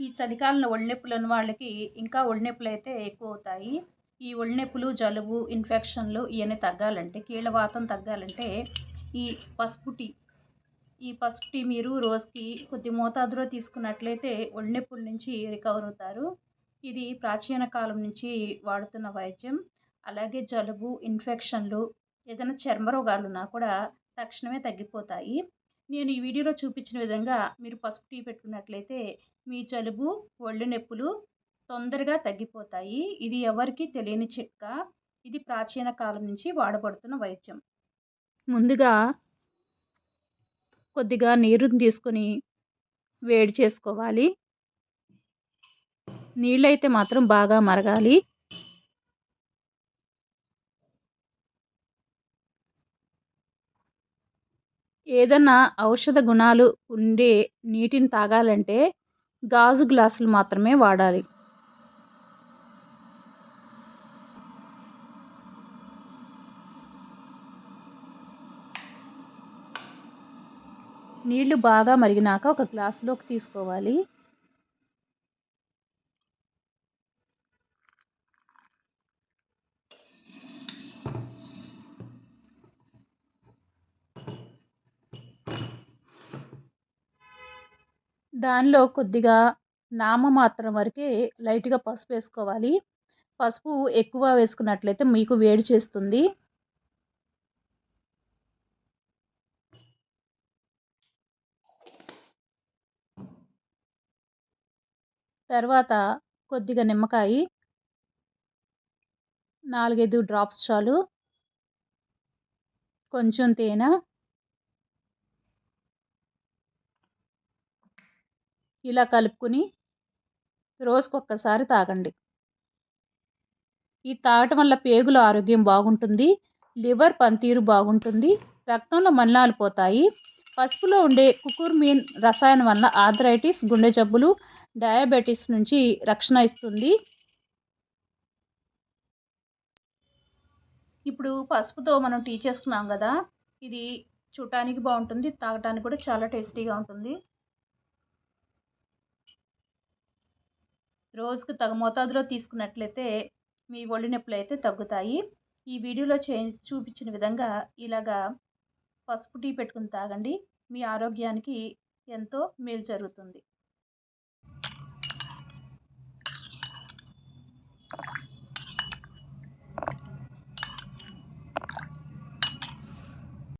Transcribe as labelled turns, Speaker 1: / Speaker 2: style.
Speaker 1: ఈ చలికాలంలో ఒళ్ళనొప్పులు ఉన్న వాళ్ళకి ఇంకా ఒళ్ళనొప్పులు అయితే ఎక్కువ అవుతాయి ఈ ఒళ్ళనొప్పులు జలుబు ఇన్ఫెక్షన్లు ఇవన్నీ తగ్గాలంటే కీళ్ళవాతం తగ్గాలంటే ఈ పసుపు టీ ఈ పసుపు టీ మీరు రోజుకి కొద్ది మోతాదులో తీసుకున్నట్లయితే ఒళ్ళనొప్పుల నుంచి రికవర్ అవుతారు ఇది ప్రాచీన కాలం నుంచి వాడుతున్న వైద్యం. అలాగే జలుబు ఇన్ఫెక్షన్లు ఏదైనా చర్మ రోగాలు ఉన్నా కూడా తక్షణమే తగ్గిపోతాయి. నేను ఈ వీడియోలో చూపించిన విధంగా మీరు పసుపు టీ పెట్టుకున్నట్లయితే మీ జలుబు ఒళ్ళు నొప్పులు తొందరగా తగ్గిపోతాయి. ఇది ఎవరికి తెలియని చెక్క ఇది ప్రాచీన కాలం నుంచి వాడబడుతున్న వైద్యం. ముందుగా కొద్దిగా నీరుని తీసుకొని వేడి చేసుకోవాలి. నీళ్ళైతే మాత్రం బాగా మరగాలి. ఏదన్నా ఔషధ గుణాలు ఉండే నీటిని తాగాలంటే గాజు గ్లాసులు మాత్రమే వాడాలి. నీళ్ళు బాగా మరిగినాక ఒక గ్లాసులోకి తీసుకోవాలి. దానిలో కొద్దిగా నామమాత్రం వరకే లైట్గా పసుపు వేసుకోవాలి. పసుపు ఎక్కువ వేసుకున్నట్లయితే మీకు వేడి చేస్తుంది. తర్వాత కొద్దిగా నిమ్మకాయ నాలుగైదు డ్రాప్స్ చాలు. కొంచెం తేనె ఇలా కలుపుకుని రోజుకొక్కసారి తాగండి. ఈ తాగటం వల్ల పేగుల ఆరోగ్యం బాగుంటుంది లివర్ పనితీరు బాగుంటుంది రక్తంలో మలినాలు పోతాయి. పసుపులో ఉండే కుకుర్మీన్ రసాయనం వల్ల ఆర్థరైటిస్ గుండె జబ్బులు డయాబెటీస్ నుంచి రక్షణ ఇస్తుంది. ఇప్పుడు పసుపుతో మనం టీ చేసుకున్నాం కదా ఇది చూడటానికి బాగుంటుంది తాగటానికి కూడా చాలా టేస్టీగా ఉంటుంది. రోజుకు తగు మోతాదులో తీసుకున్నట్లయితే మీ ఒళ్ళు నొప్పులు అయితే తగ్గుతాయి. ఈ వీడియోలో చే చూపించిన విధంగా ఇలాగా పసుపు టీ పెట్టుకుని తాగండి. మీ ఆరోగ్యానికి ఎంతో మేలు జరుగుతుంది.